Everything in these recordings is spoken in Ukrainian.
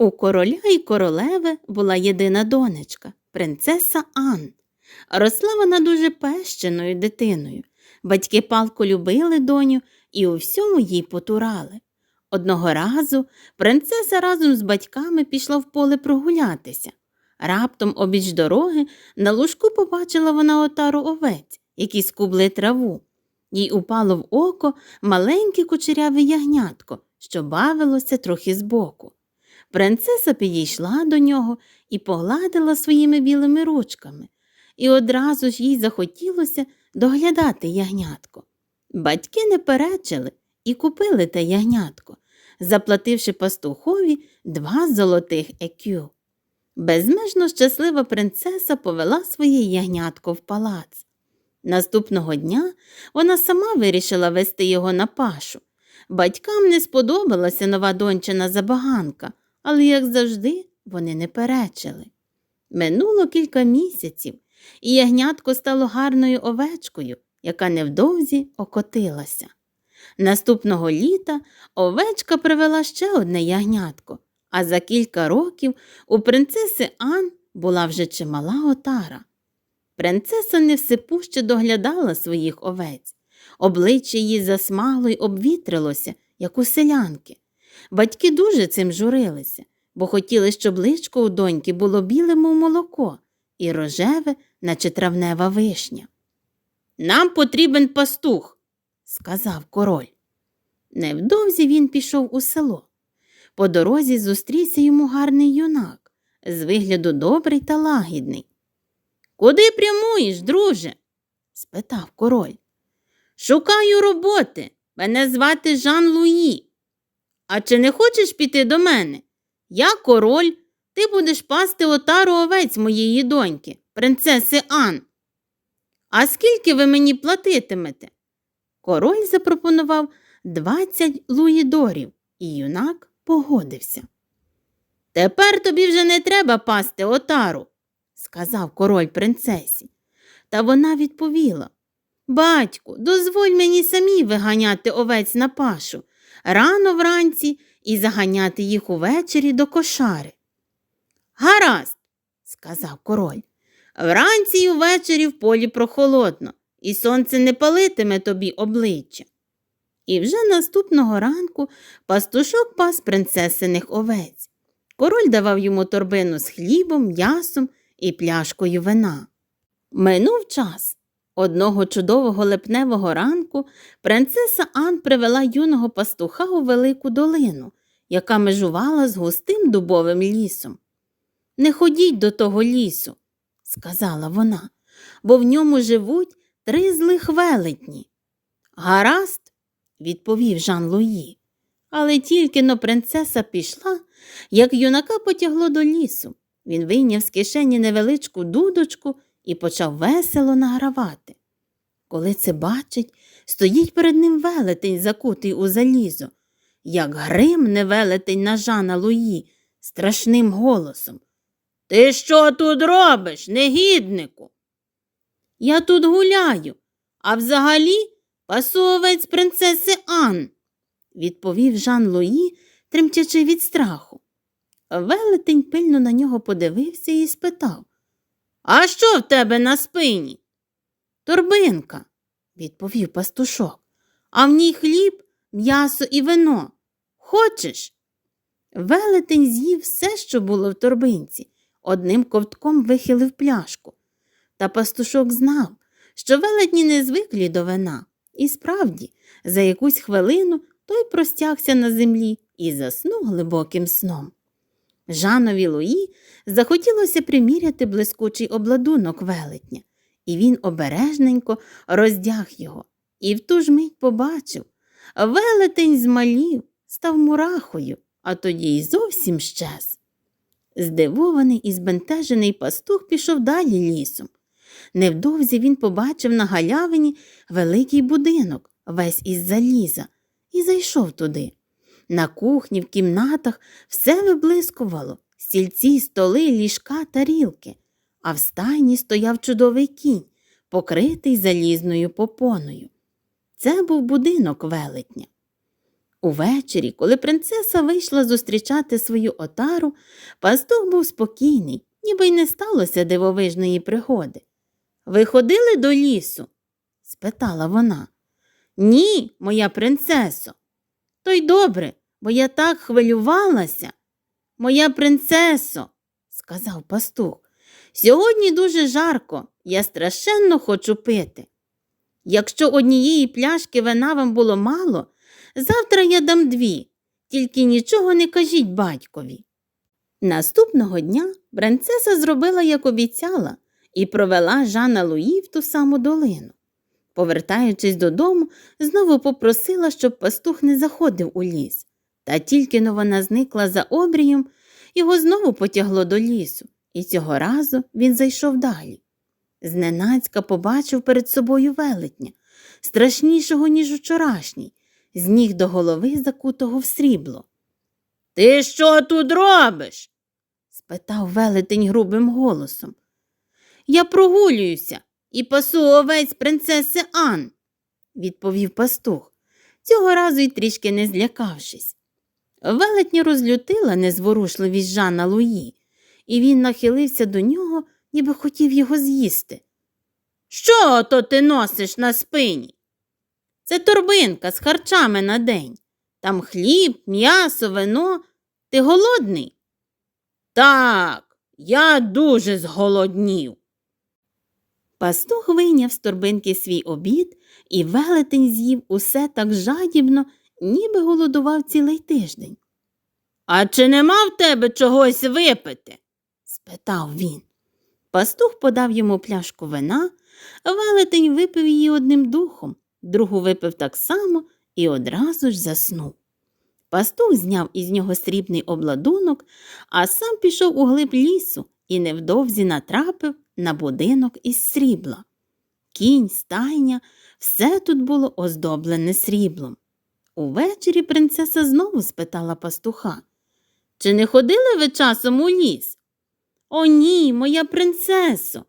У короля і королеви була єдина донечка, принцеса Ан. Росла вона дуже пещеною дитиною. Батьки палко любили доню і у всьому їй потурали. Одного разу принцеса разом з батьками пішла в поле прогулятися. Раптом обіч дороги на лужку побачила вона отару овець, які скубли траву. Їй упало в око маленьке кучеряве ягнятко, що бавилося трохи збоку. Принцеса підійшла до нього і погладила своїми білими ручками, і одразу ж їй захотілося доглядати ягнятко. Батьки не перечили і купили те ягнятко, заплативши пастухові два золотих екю. Безмежно щаслива принцеса повела своє ягнятко в палац. Наступного дня вона сама вирішила вести його на пашу. Батькам не сподобалася нова дончина забаганка, але, як завжди, вони не перечили. Минуло кілька місяців, і ягнятко стало гарною овечкою, яка невдовзі окотилася. Наступного літа овечка привела ще одне ягнятко, а за кілька років у принцеси Ан була вже чимала отара. Принцеса невсипуще доглядала своїх овець. Обличчя її засмагло й обвітрилося, як у селянки. Батьки дуже цим журилися, бо хотіли, щоб личко у доньки було біле, мов молоко, і рожеве, наче травнева вишня. Нам потрібен пастух, сказав король. Невдовзі він пішов у село. По дорозі зустрівся йому гарний юнак, з вигляду добрий та лагідний. Куди прямуєш, друже? спитав король. Шукаю роботи. Мене звати Жан Луї. А чи не хочеш піти до мене? Я король, ти будеш пасти отару овець моєї доньки, принцеси Ан. А скільки ви мені платитимете? Король запропонував двадцять луїдорів, і юнак погодився. Тепер тобі вже не треба пасти отару, сказав король принцесі. Та вона відповіла Батьку, дозволь мені самі виганяти овець на пашу рано вранці і заганяти їх увечері до кошари. Гаразд, сказав король. Вранці й увечері в полі прохолодно, і сонце не палитиме тобі обличчя. І вже наступного ранку пастушок пас принцесиних овець. Король давав йому торбину з хлібом, м'ясом і пляшкою вина. Минув час. Одного чудового липневого ранку принцеса Ан привела юного пастуха у велику долину, яка межувала з густим дубовим лісом. Не ходіть до того лісу, сказала вона, бо в ньому живуть три злих велетні. Гаразд, відповів Жан Луї. Але тільки но принцеса пішла, як юнака потягло до лісу. Він вийняв з кишені невеличку дудочку і почав весело награвати. Коли це бачить, стоїть перед ним велетень, закутий у залізо, як гримне велетень на Жана Луї страшним голосом. Ти що тут робиш, негіднику? Я тут гуляю, а взагалі пасу овець принцеси Ан, відповів Жан Луї, тремтячи від страху. Велетень пильно на нього подивився і спитав А що в тебе на спині? Торбинка, відповів пастушок, а в ній хліб, м'ясо і вино. Хочеш? Велетень з'їв все, що було в торбинці, одним ковтком вихилив пляшку. Та пастушок знав, що велетні не звиклі до вина, і справді, за якусь хвилину той простягся на землі і заснув глибоким сном. Жанові Луї захотілося приміряти блискучий обладунок велетня, і він обережненько роздяг його, і в ту ж мить побачив велетень змалів, став мурахою, а тоді й зовсім щез. Здивований і збентежений пастух пішов далі лісом. Невдовзі він побачив на галявині великий будинок, весь із заліза, і зайшов туди. На кухні, в кімнатах все виблискувало стільці, столи, ліжка, тарілки, а в стайні стояв чудовий кінь, покритий залізною попоною. Це був будинок велетня. Увечері, коли принцеса вийшла зустрічати свою отару, пастух був спокійний, ніби й не сталося дивовижної пригоди. Ви ходили до лісу? спитала вона. Ні, моя принцесо. То й добре, бо я так хвилювалася. Моя принцесо, сказав пастух, сьогодні дуже жарко, я страшенно хочу пити. Якщо однієї пляшки вина вам було мало, завтра я дам дві, тільки нічого не кажіть батькові. Наступного дня принцеса зробила, як обіцяла, і провела Жана Луї в ту саму долину. Повертаючись додому, знову попросила, щоб пастух не заходив у ліс. Та тільки но вона зникла за обрієм, його знову потягло до лісу, і цього разу він зайшов далі. Зненацька побачив перед собою велетня, страшнішого, ніж учорашній, з ніг до голови закутого в срібло. Ти що тут робиш? спитав велетень грубим голосом. Я прогулююся і пасу овець принцеси Ан, відповів пастух, цього разу й трішки не злякавшись. Велетня розлютила незворушливість Жана Луї, і він нахилився до нього, ніби хотів його з'їсти. Що то ти носиш на спині? Це торбинка з харчами на день. Там хліб, м'ясо, вино. Ти голодний? Так, я дуже зголоднів. Пастух вийняв з торбинки свій обід, і велетень з'їв усе так жадібно, ніби голодував цілий тиждень. А чи нема в тебе чогось випити? спитав він. Пастух подав йому пляшку вина, велетень випив її одним духом, другу випив так само і одразу ж заснув. Пастух зняв із нього срібний обладунок, а сам пішов у глиб лісу і невдовзі натрапив на будинок із срібла. Кінь, стайня, все тут було оздоблене сріблом. Увечері принцеса знову спитала пастуха Чи не ходили ви часом у ліс? О, ні, моя принцесо,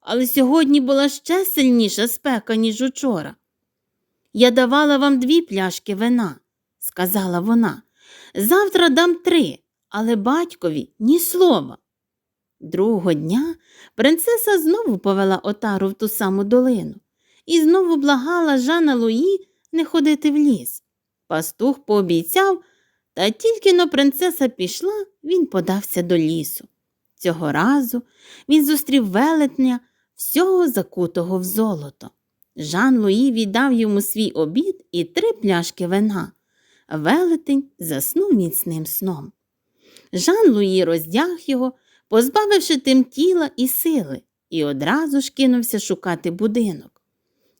але сьогодні була ще сильніша спека, ніж учора. Я давала вам дві пляшки вина, сказала вона. Завтра дам три, але батькові ні слова. Другого дня принцеса знову повела отару в ту саму долину і знову благала Жана Луї не ходити в ліс. Пастух пообіцяв, та тільки но принцеса пішла, він подався до лісу. Цього разу він зустрів велетня всього закутого в золото. Жан Луї віддав йому свій обід і три пляшки вина. Велетень заснув міцним сном. Жан Луї роздяг його, позбавивши тим тіла і сили, і одразу ж кинувся шукати будинок.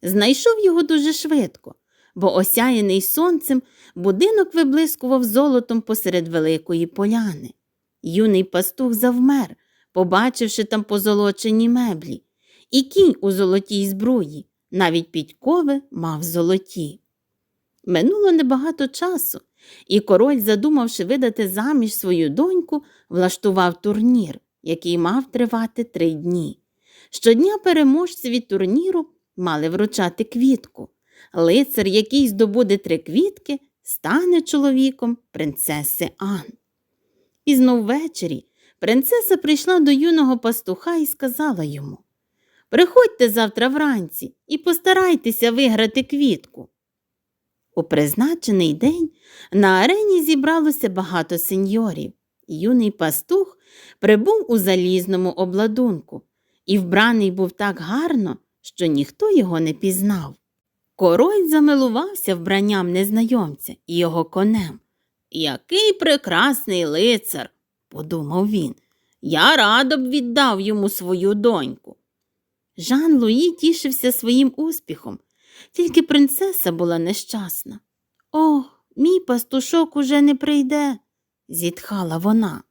Знайшов його дуже швидко, бо осяяний сонцем будинок виблискував золотом посеред великої поляни. Юний пастух завмер, побачивши там позолочені меблі, і кінь у золотій збруї, навіть підкови мав золоті. Минуло небагато часу, і король, задумавши видати заміж свою доньку, влаштував турнір, який мав тривати три дні. Щодня переможцеві турніру мали вручати квітку. Лицар, який здобуде три квітки, стане чоловіком принцеси Ан. І знов ввечері принцеса прийшла до юного пастуха і сказала йому Приходьте завтра вранці і постарайтеся виграти квітку. У призначений день на арені зібралося багато сеньорів. Юний пастух прибув у залізному обладунку і вбраний був так гарно, що ніхто його не пізнав. Король замилувався вбранням незнайомця і його конем. Який прекрасний лицар, подумав він. Я радо б віддав йому свою доньку. Жан Луї тішився своїм успіхом, тільки принцеса була нещасна. Ох, мій пастушок уже не прийде, зітхала вона.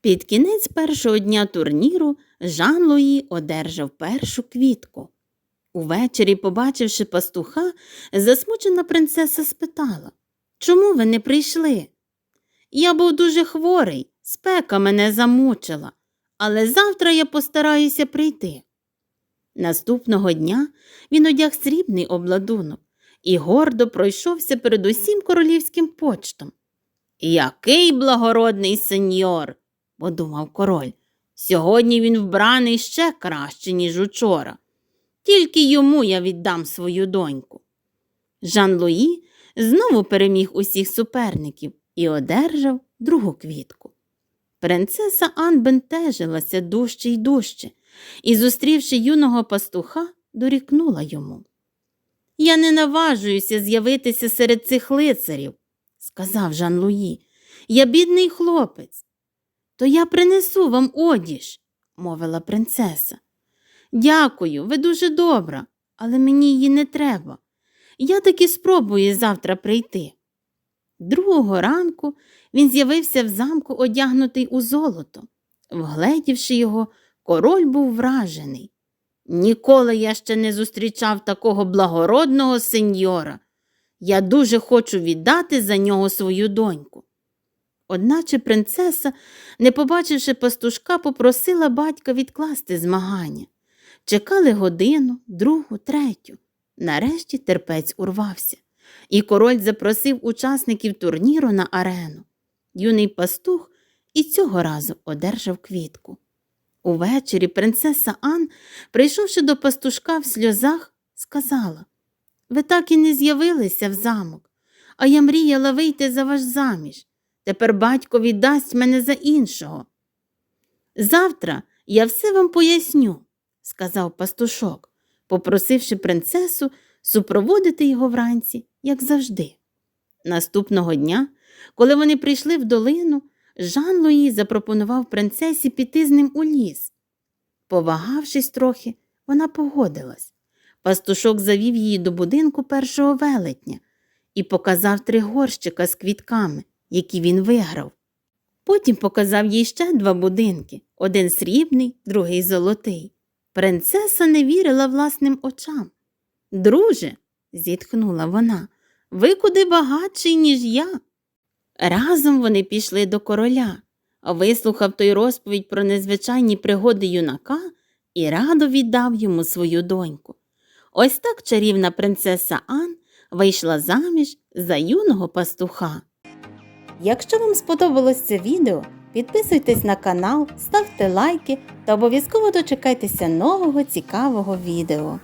Під кінець першого дня турніру Жан Луї одержав першу квітку. Увечері, побачивши пастуха, засмучена принцеса спитала Чому ви не прийшли? Я був дуже хворий, спека мене замучила, але завтра я постараюся прийти. Наступного дня він одяг срібний обладунок і гордо пройшовся перед усім королівським почтом. Який благородний сеньор, подумав король. Сьогодні він вбраний ще краще, ніж учора. Тільки йому я віддам свою доньку. Жан Луї знову переміг усіх суперників і одержав другу квітку. Принцеса Ан бентежилася дужче й дужче, і, зустрівши юного пастуха, дорікнула йому. Я не наважуюся з'явитися серед цих лицарів, сказав Жан Луї. Я бідний хлопець. То я принесу вам одіж, мовила принцеса. Дякую, ви дуже добра, але мені її не треба. Я таки спробую завтра прийти. Другого ранку він з'явився в замку, одягнутий у золото. Вгледівши його, король був вражений. Ніколи я ще не зустрічав такого благородного сеньора. Я дуже хочу віддати за нього свою доньку. Одначе принцеса, не побачивши пастушка, попросила батька відкласти змагання. Чекали годину, другу, третю. Нарешті терпець урвався, і король запросив учасників турніру на арену. Юний пастух і цього разу одержав квітку. Увечері принцеса Ан, прийшовши до пастушка в сльозах, сказала Ви так і не з'явилися в замок, а я мріяла вийти за ваш заміж. Тепер батько віддасть мене за іншого. Завтра я все вам поясню, сказав пастушок, попросивши принцесу супроводити його вранці, як завжди. Наступного дня, коли вони прийшли в долину, Жан Луї запропонував принцесі піти з ним у ліс. Повагавшись трохи, вона погодилась. Пастушок завів її до будинку першого велетня і показав три горщика з квітками, які він виграв. Потім показав їй ще два будинки один срібний, другий золотий. Принцеса не вірила власним очам. Друже, зітхнула вона, ви куди багатший, ніж я. Разом вони пішли до короля, вислухав той розповідь про незвичайні пригоди юнака і радо віддав йому свою доньку. Ось так чарівна принцеса Ан вийшла заміж за юного пастуха. Якщо вам сподобалось це відео, підписуйтесь на канал, ставте лайки та обов'язково дочекайтеся нового цікавого відео.